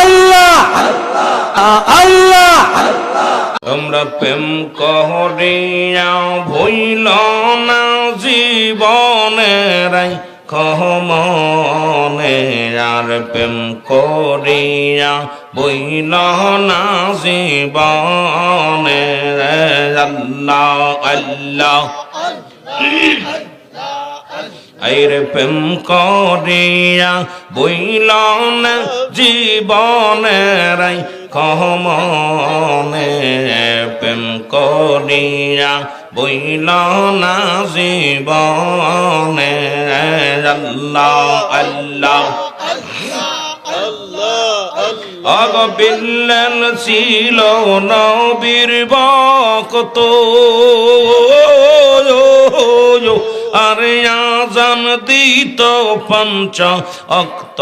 আল্লাহ আল্লাহ। আমরা প্রেম কহরিয়া ভইল না জীবনের কহমনে আর প্রেম করিয়া বইল না জীবনে আল্লাহ। আল্লাহ। আইরে প্রেম করিয়া বইল না জীবনের কহমনে প্রেম করিয়া বইল না জীবনে। আল্লাহ আল্লাহ। অগ বিল্লাল ছিল নবীর বকত আরে আজান দিত পঞ্চ অক্ত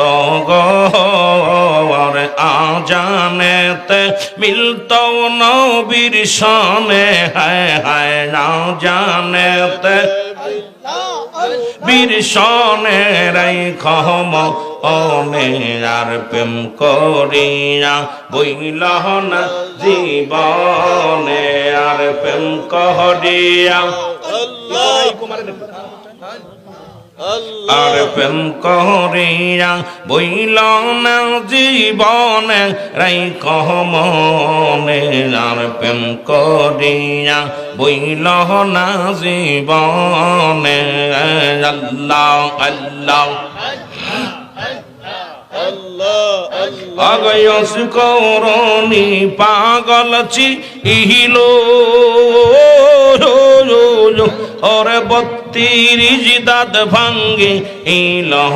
গরে আজানেতে মিলত নবীর সনে হায় হায় না জানেতে। বীর সনে রাই খম অনে আর প্রেম করিয়া বইল না জীবনে আর প্রেম করিয়া আর প্রেম করিয়া বইল না জীবনে রাই কহমনে আর প্রেম করিয়া বইল না জীবনে আল্লাহ আল্লাহ অগয়স করণি পাগল ছি ইহিলো ওরে বত্রিশ দাঁত ভাঙ্গে ইলহ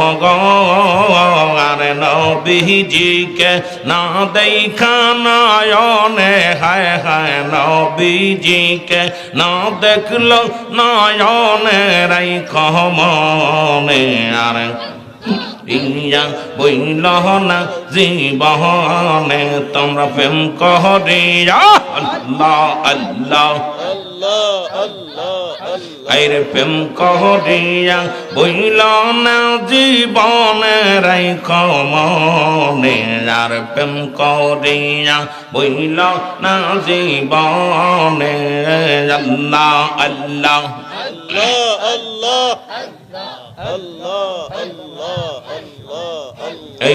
আরে নবীজিকে না দেখা নয়নে হায় হায় নবীজিকে না দেখল নয়নে রাই কহমনে আরে ইয়া বইল না জীবনে, তোমরা প্রেম করিয়া আল্লাহ আল্লাহ। আইরে প্রেম কহরিয়া বইল না জীবনে রাই কমনে আর প্রেম কহরিয়া বইল না জীবনে। আল্লাহ আল্লাহ। এই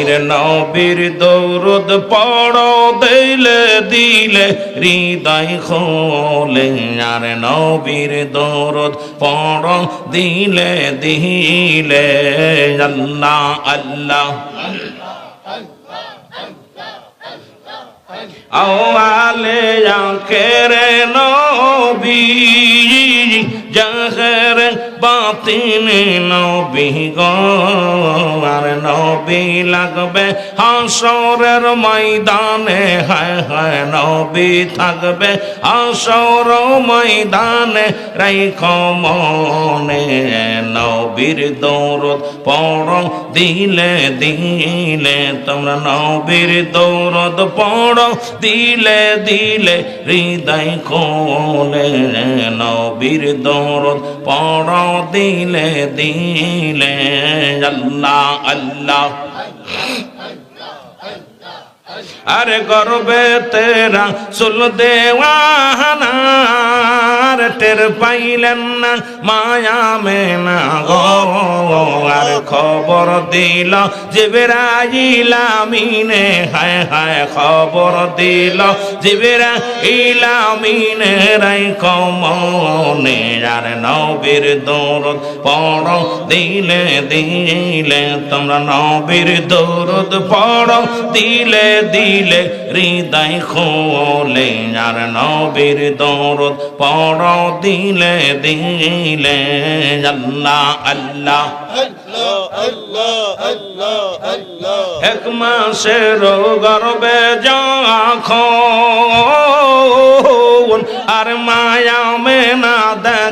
রে নবীর দৌরদ পড়ো দিলে দিলে হৃদয় খোলে আর নবীর দৌরদ পড়ো দিলে দিলে আল্লাহ আল্লাহ আওয়ালে আখের নবী জহর বাতিন নবী গো আর নবী লাগবে হাসরের ময়দানে, হায় হায় নবী থাকবে হাসর ময়দানে রাইখ মনে। নবীর দৌরত পড়, দিলে দিলে তোমরা নবীর দৌরত পড়, দিলে দিলে হৃদয় কোলে নবীর দৌরত পড়, দিলে দিলে আল্লাহ। আল্লাহ। আরে গর্বে তেরা সুল দেওয়ানার টের পাইলেন না, মায়া মেনা গো। আর খবর দিল জিবেরা ইলামিনে হায় হায় খবর দিল জিবেরা ইলামিনে রাই কমনে। আর নবীর দৌরদ পড়, দিলে দিলে তোমরা নবীর দৌরদ পড়, দিলে দিলে হৃদয় খোলে। আর নবীর দৌরদ পড় দিলে দিলে আল্লাহ আল্লাহ। এক মাসের গর্বে যখন আর মেনা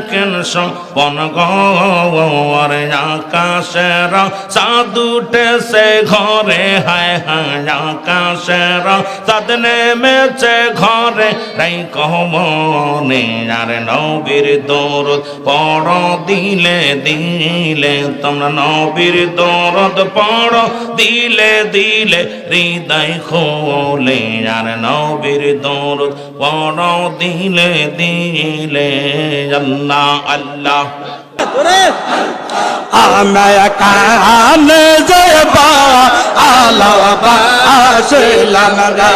দেখেন সপন গর আকাশের সাদুটে সে ঘরে, হায় হায় আকাশের সাদ নেমেছে ঘরে। রাই কমনে আর নবীর দৌড় পড়, দিলে দিলে তোমরা নবীর নবীর পড়। দিলে দিলে হৃদয় খোলে আর নবীর দরদ পড়, দিলে দিলে আল্লাহ আল্লাহ। আমি কান জবা আলাবা আসলাম রে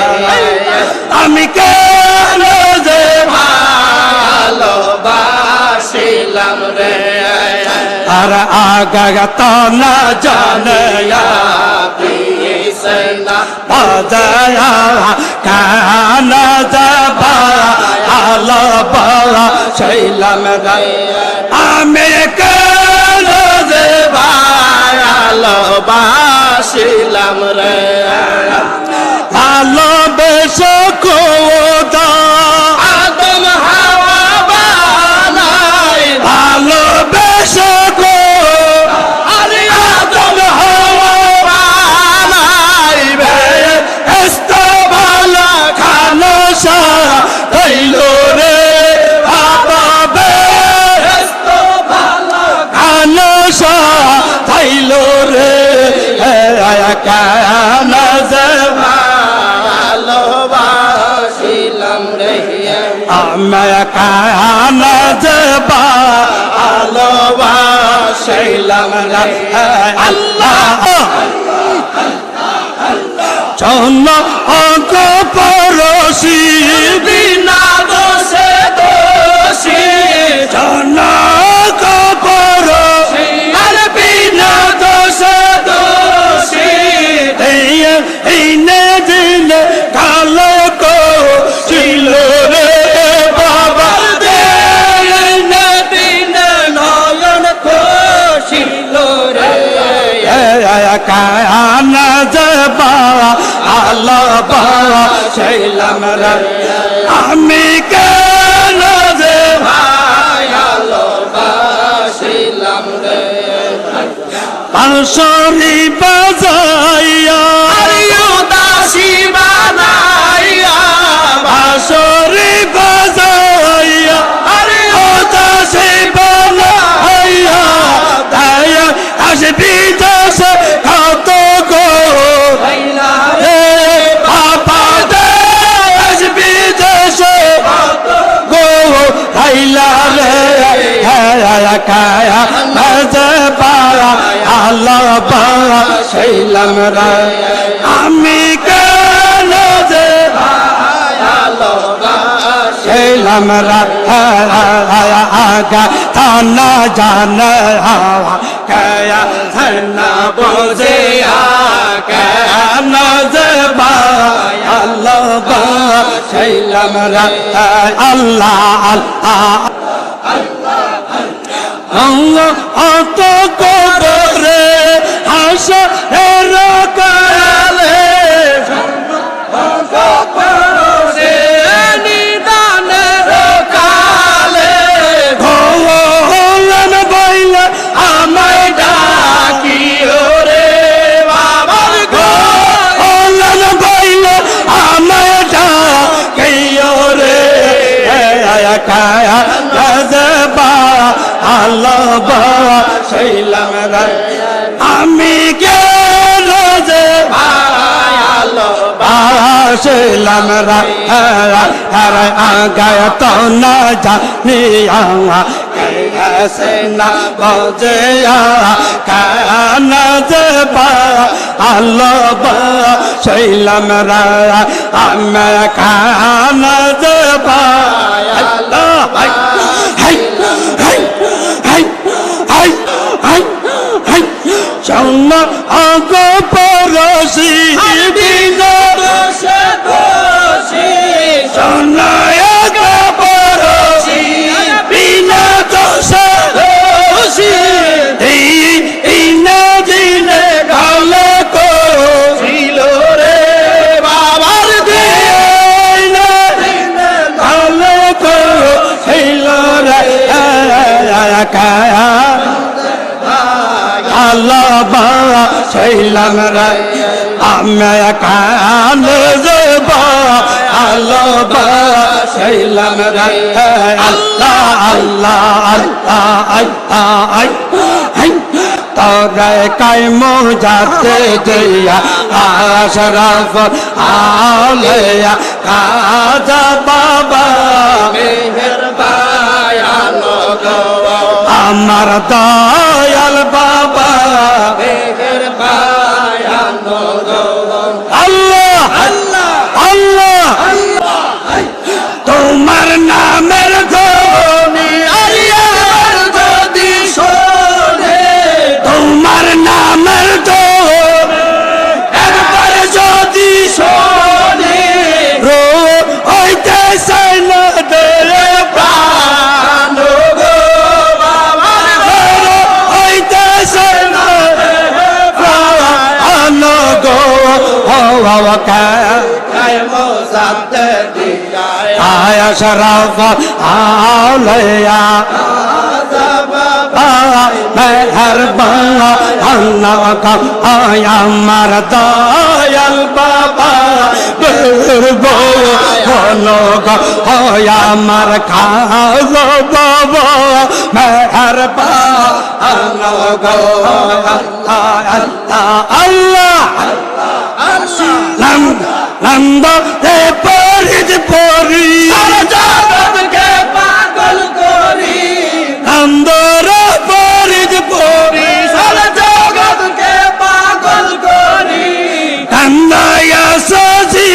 আমি কেন যে ভালোবাসিলাম রে আর আগত না জানে বাজায়া। কান জবা আলাবা রে। আমি কেন যে ভালোবাসিলাম রে? ভালোবাসিলাম রে ছিলাম পায়া সেইলাম রে আমি কেন যে সেইলাম রে আগা থানা জান হাওয়া কয়া থানা বোঝে কেন যে আল্লাহ সেইলাম রে আল্লাহ আল্লাহ হাসা কায়া গজবা আল্লাহ বা সেইলাম আসলাম রা হরে আগায় তো না জানি कैसे न बजे कान जबा अल्लाह शैलम रा हम कान जबा अल्लाह কায়া আল্লাহ বাবা ছিলাম রে, আমি কান যাব আল্লাহ বাবা ছিলাম রে, আল্লাহ আল্লাহ আল্লাহ আল্লাহ, তোরে কাইম যাতে দিয়া, আশরাফ আলেয়া, কাজা আমার দয়াল বাবা। আয়া শরাফ আলয়া মেহরবান আল্লাহ কা আয়া মার দয়াল বাবা। বেরবো হলো গা আয়া মার খাজ বাবা মেহরবান আল্লাহ গা আল্লাহ। পরিদ পরি জগৎকে পাগল করি। নন্দর পরিদ পরি সারা জগৎকে পাগল করি। কান্দায়া সাজি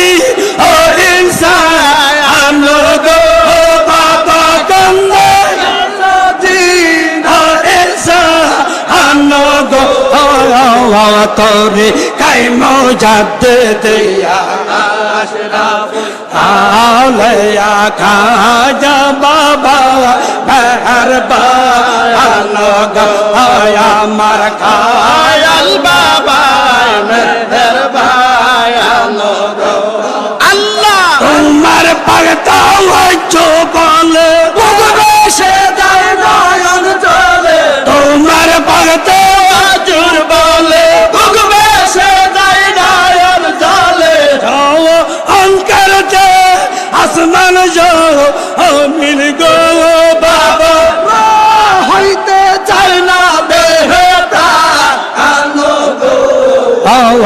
ও ইনসান গো বাবা কান্দায়া সাজি ও ইনসান তোরে দিয়া আলয়া খাজা বাবা মেহরবান গয়া মার খায়াল বাবা গো। আল্লাহ! তোমার পাগতা হইছো বলে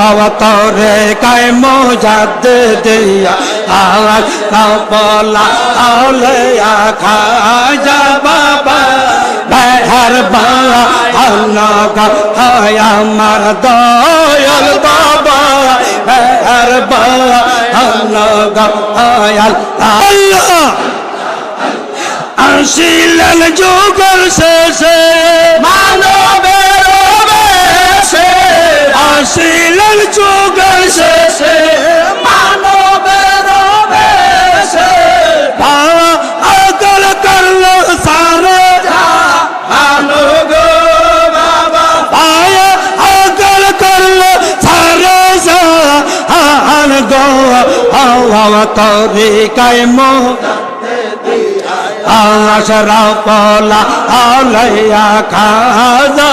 আওয়া তোরে কায় মোজাদ দিয়া আওয়াজ কাপলা আউলিয়া খাজা বাবা মেহরবা আল্লাহ কা হায় আমার দয়াল বাবা মেহরবা আল্লাহ কা হায় আল্লাহ। যুগল শেষে। মানবের আসিলেন যুগল শেষে মানবের বেশে পাওয়া আকল করল সারে। আনো গো বাবা। পায়া আকল করল সারে সাহান গো। হাওয়া তোরে কায়মো আশরাফলা আলাইয়া খাজা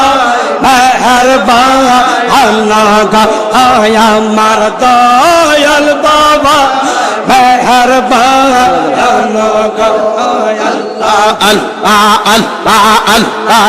মেহরবা আল্লাহ গা আয়া মার দয়াল বাবা মেহরবা আল্লাহ আল্লাহ আল্লাহ আল্লাহ